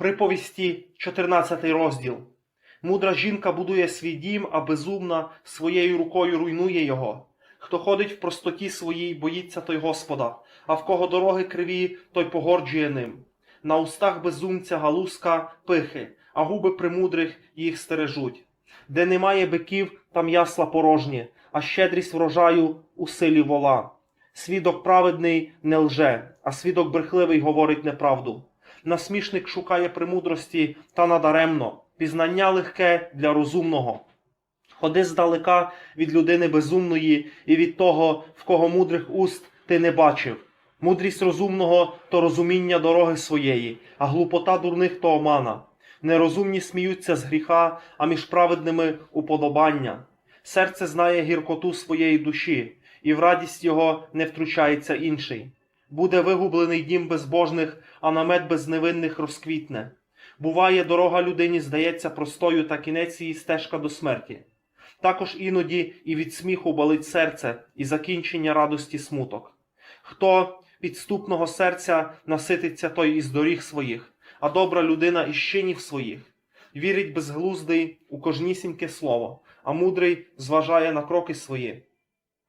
Приповісті, 14 розділ. Мудра жінка будує свій дім, а безумна своєю рукою руйнує його. Хто ходить в простоті своїй, боїться той Господа, а в кого дороги криві, той погорджує ним. На устах безумця галузка пихи, а губи премудрих їх стережуть. Де немає биків, там ясла порожні, а щедрість врожаю у силі вола. Свідок праведний не лже, а свідок брехливий говорить неправду. Насмішник шукає премудрості та надаремно, пізнання легке для розумного. Ходи здалека від людини безумної і від того, в кого мудрих уст ти не бачив. Мудрість розумного то розуміння дороги своєї, а глупота дурних то омана. Нерозумні сміються з гріха, а між праведними уподобання. Серце знає гіркоту своєї душі, і в радість його не втручається інший. Буде вигублений дім безбожних, а намет безневинних розквітне. Буває, дорога людині здається простою, та кінець її стежка до смерті. Також іноді і від сміху болить серце, і закінчення радості смуток. Хто підступного серця насититься той із доріг своїх, а добра людина із чинів своїх. Вірить безглуздий у кожнісіньке слово, а мудрий зважає на кроки свої.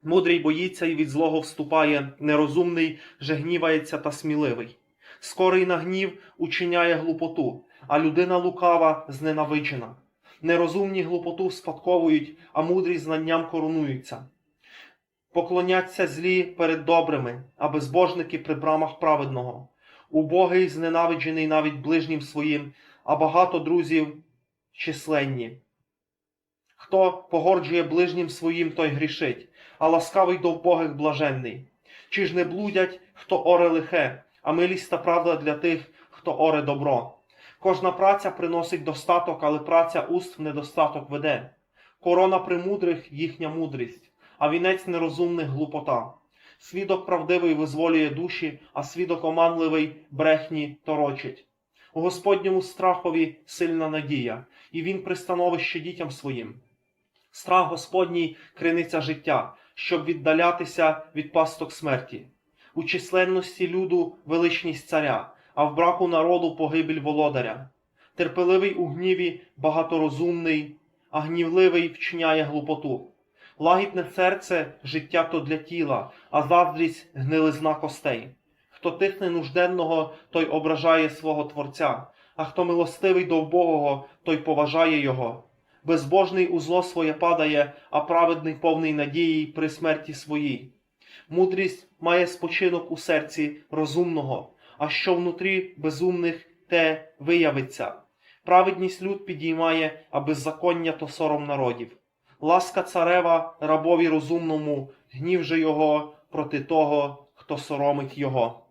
Мудрий боїться і від злого вступає, нерозумний же гнівається та сміливий. Скорий на гнів учиняє глупоту, а людина лукава зненавиджена. Нерозумні глупоту спадковують, а мудрі знанням коронуються. Поклоняться злі перед добрими, а безбожники при брамах праведного. Убогий зненавиджений навіть ближнім своїм, а багато друзів численні. Хто погорджує ближнім своїм, той грішить, а ласкавий до вбогих блаженний. Чи ж не блудять, хто оре лихе, а милість та правда для тих, хто оре добро. Кожна праця приносить достаток, але праця уст в недостаток веде. Корона премудрих їхня мудрість, а вінець нерозумних глупота. Свідок правдивий визволює душі, а свідок оманливий брехні торочить. У Господньому страхові сильна надія, і він пристановище дітям своїм. Страх Господній криниця життя, щоб віддалятися від пасток смерті. У численності люду величність царя, а в браку народу погибель володаря. Терпеливий у гніві багаторозумний, а гнівливий вчиняє глупоту. Лагідне серце життя то для тіла, а заздрість гнилизна костей. Хто тихне нужденного, той ображає свого Творця, а хто милостивий до вбогого, той поважає його. Безбожний у зло своє падає, а праведний повний надії при смерті своїй. Мудрість має спочинок у серці розумного, а що внутрі безумних те виявиться. Праведність люд підіймає, а беззаконня то сором народів. Ласка царева рабові розумному, гнів же його проти того, хто соромить його.